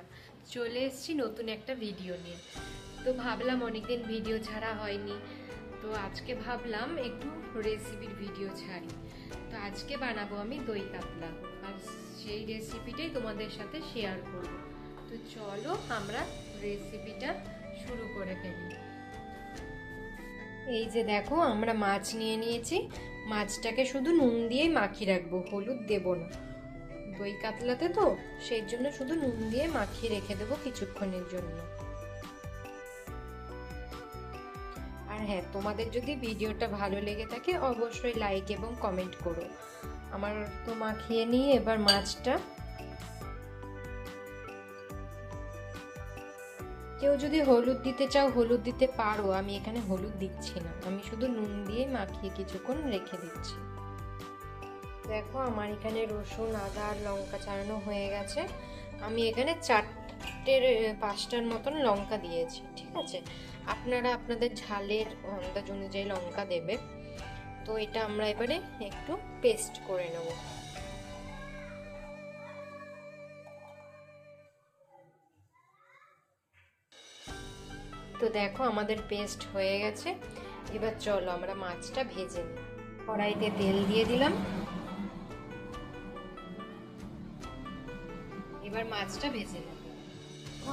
বন্ধুরা চলে এসেছি নতুন একটা ভিডিও নিয়ে। তো ভাবলাম অনেকদিন ভিডিও ছাড়া হয়নি। তো আজকে ভাবলাম একটু রেসিপির ভিডিও ছাড়ি। তো আজকে বানাবো আমি দই কাতলা। আর সেই রেসিপিটাই তোমাদের সাথে শেয়ার করব। তো চলো আমরা রেসিপিটা শুরু করে ফেলি। এই যে দেখো, আমরা মাছ নিয়ে নিয়েছি। মাছটাকে শুধু নুন দিয়েই মাখিয়ে রাখব, হলুদ দেবো না। দই কাতলাতে তো, সেই জন্য শুধু নুন দিয়ে মাখিয়ে রেখে দেবো কিছুক্ষণের জন্য। আর হ্যাঁ তোমাদের যদি ভিডিওটা ভালো লেগে থাকে, অবশ্যই লাইক এবং কমেন্ট করো। আমার তো মাখিয়ে নিয়ে এবার মাছটা। কেউ যদি হলুদ দিতে চাও, হলুদ দিতে পারো। আমি এখানে হলুদ দিচ্ছি না। আমি শুধু নুন দিয়ে মাখিয়ে কিছুক্ষণ রেখে দিচ্ছি। দেখো, আমার এখানে রসুন, আদা আর লঙ্কা চালানো হয়ে গেছে। আমি এখানে চারটের পাঁচটার মতন লঙ্কা দিয়েছি, ঠিক আছে? আপনারা আপনাদের ঝালের আন্দাজ অনুযায়ী লঙ্কা দেবে। তো এটা আমরা এবারে একটু পেস্ট করে নেব। তো দেখো, আমাদের পেস্ট হয়ে গেছে। এবার চলো, আমরা মাছটা ভেজে নিই। কড়াইতে তেল দিয়ে দিলাম। এবার মাছটা ভেজে নেব।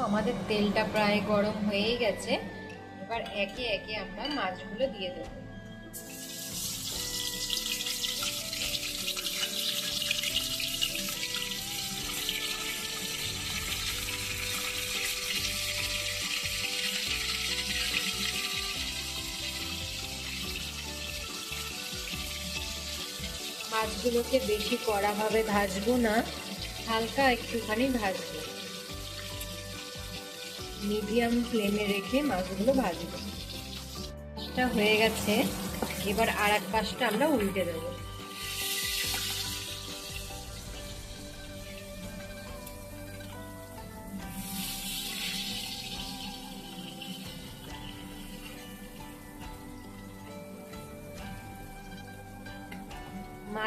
আমাদের তেলটা প্রায় গরম হয়েই গেছে। এবার একে একে আমরা মাছগুলো দিয়ে দেব। মাছগুলোকে বেশি কড়াভাবে ভাজবো না। হালকা একটুখানি ভাজবো। মিডিয়াম ফ্লেমে রেখে মাছগুলো ভাজবো। হয়ে গেছে। এবার আর এক পাশটা আমরা উল্টে দেবো।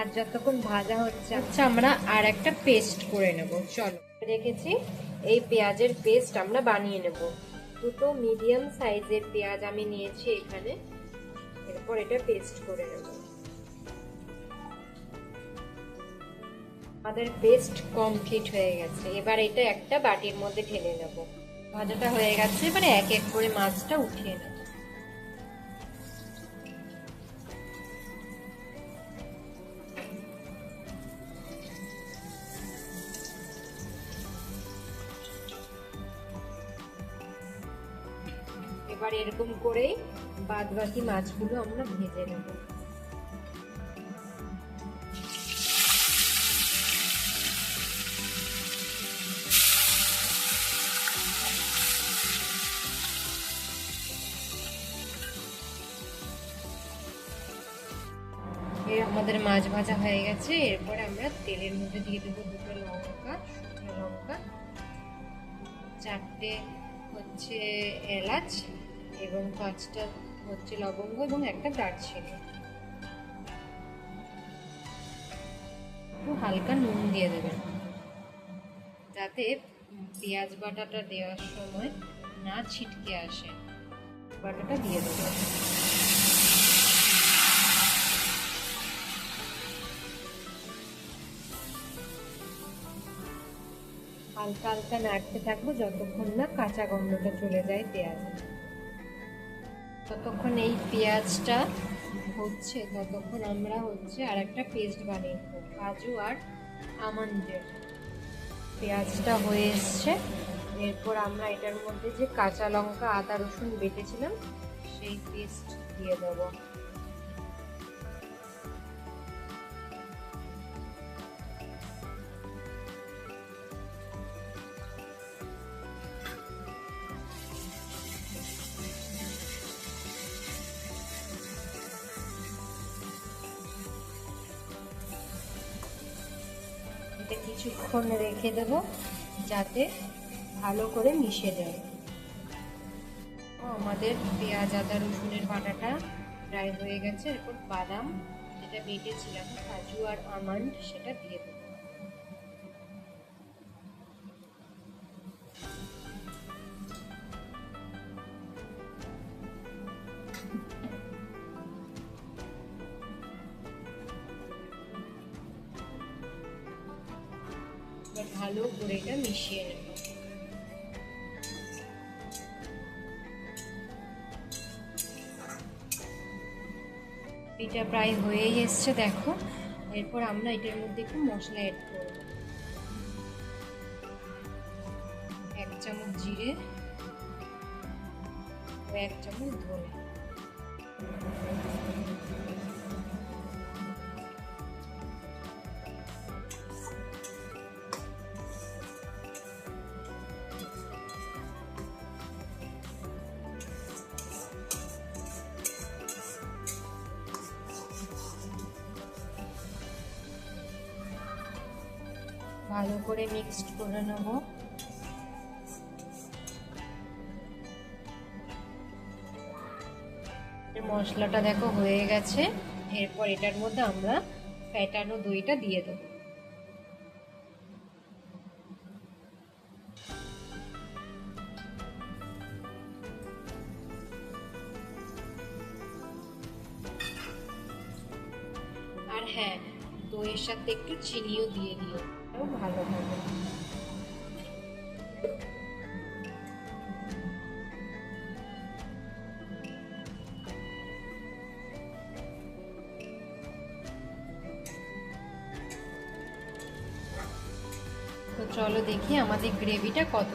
মাছ যতক্ষণ ভাজা হচ্ছে আচ্ছা আমরা আর একটা পেস্ট করে নেব। চলো। রেখেছি এই পেঁয়াজের পেস্ট আমরা বানিয়ে নেব। দুটো মিডিয়াম সাইজের পেঁয়াজ আমি নিয়েছি এখানে। এরপর এটা পেস্ট করে নেব। আমাদের পেস্ট কমপ্লিট হয়ে গেছে। এবার এটা একটা বাটির মধ্যে ঢেলে নেব। ভাজাটা হয়ে গেছে এবারে এক এক করে মাছটা উঠিয়ে নেব। এরকম করেই বাদ বাকি মাছগুলো আমরা ভেজে নেব। আমাদের মাছ ভাজা হয়ে গেছে, এরপরে আমরা তেলের মধ্যে দিয়ে দেবো দুটো লঙ্কা লঙ্কা, চারটে হচ্ছে এলাচ এবং পাঁচটা হচ্ছে লবঙ্গ এবং একটা দারচিনি। একটু হালকা নুন দিয়ে দেবেন। যাতে পেঁয়াজ বাটাটা দেওয়ার সময় না ছিটকে আসে। বাটাটা দিয়ে দেবেন হালকা হালকা নাড়তে থাকব যতক্ষণ না কাঁচা গন্ধটা চলে যায় পেঁয়াজ ততক্ষণ এই পেঁয়াজটা হচ্ছে, ততক্ষণ আমরা হচ্ছে আর একটা পেস্ট বানিয়ে নেব, কাজু আর আমন্ডের। পেঁয়াজটা হয়ে এসছে। এরপর আমরা এটার মধ্যে যে কাঁচা লঙ্কা, আদা, রসুন বেটেছিলাম, সেই পেস্ট দিয়ে দেবো। এটা কিছুক্ষণ রেখে দেব, যাতে ভালো করে মিশে যায়। আমাদের পেঁয়াজ, আদা, রসুনের বাটাটা ফ্রাই হয়ে গেছে। এরপর বাদাম, যেটা বেটেছিলাম, কাজু আর আমন্ড সেটা দিয়ে দেবো। ভালো করে এটা মিশিয়ে নেব। এটা প্রায় হয়েই এসছে, দেখো। এরপর আমরা এটার মধ্যে একটু মশলা অ্যাড করব। এক চামচ জিরে এক চামচ ধনে। ভালো করে মিক্সড করে নেব। মশলাটা দেখো হয়ে গেছে। এরপর এটার মধ্যে আমরা ফ্যাটানো দইটা দিয়ে দেবো। আর হ্যাঁ দইয়ের সাথে একটু চিনিও দিয়ে দিও। এটাও ভালো হবে তো চলো দেখি আমাদের গ্রেভিটা কত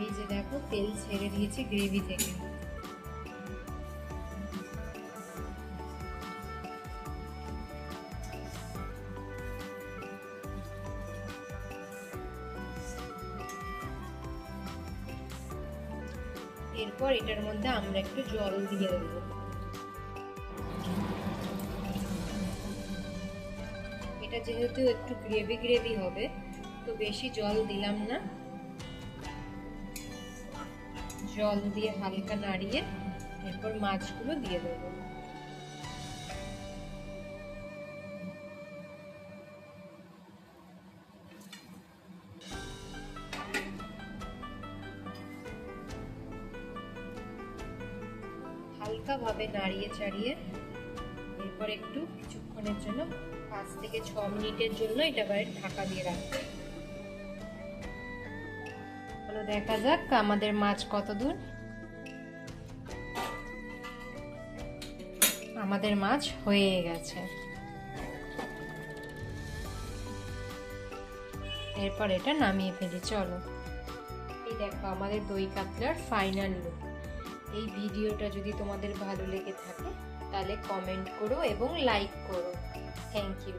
এই যে দেখো, তেল ছেড়ে দিয়েছে গ্রেভি থেকে। এরপর এটার মধ্যে আমরা একটু জল দিয়ে দেবো। এটা যেহেতু একটু গ্রেভি গ্রেভি হবে, তো বেশি জল দিলাম না। জল দিয়ে হালকা নাড়িয়ে এরপর মাছগুলো দিয়ে দেবো। হালকাভাবে নাড়িয়ে চাড়িয়ে এরপর একটু কিছুক্ষণের জন্য, পাঁচ থেকে ছ মিনিটের জন্য এটা বাইরে ঢাকা দিয়ে রাখব। চলো দেখা যাক আমাদের মাছ কত দূর। আমাদের মাছ হয়ে গেছে। এরপর এটা নামিয়ে ফেলি, চলো। এই দেখো, আমাদের দই কাতলার ফাইনাল লুক এই ভিডিওটা যদি তোমাদের ভালো লেগে থাকে, তাহলে কমেন্ট করো এবং লাইক করো। Thank you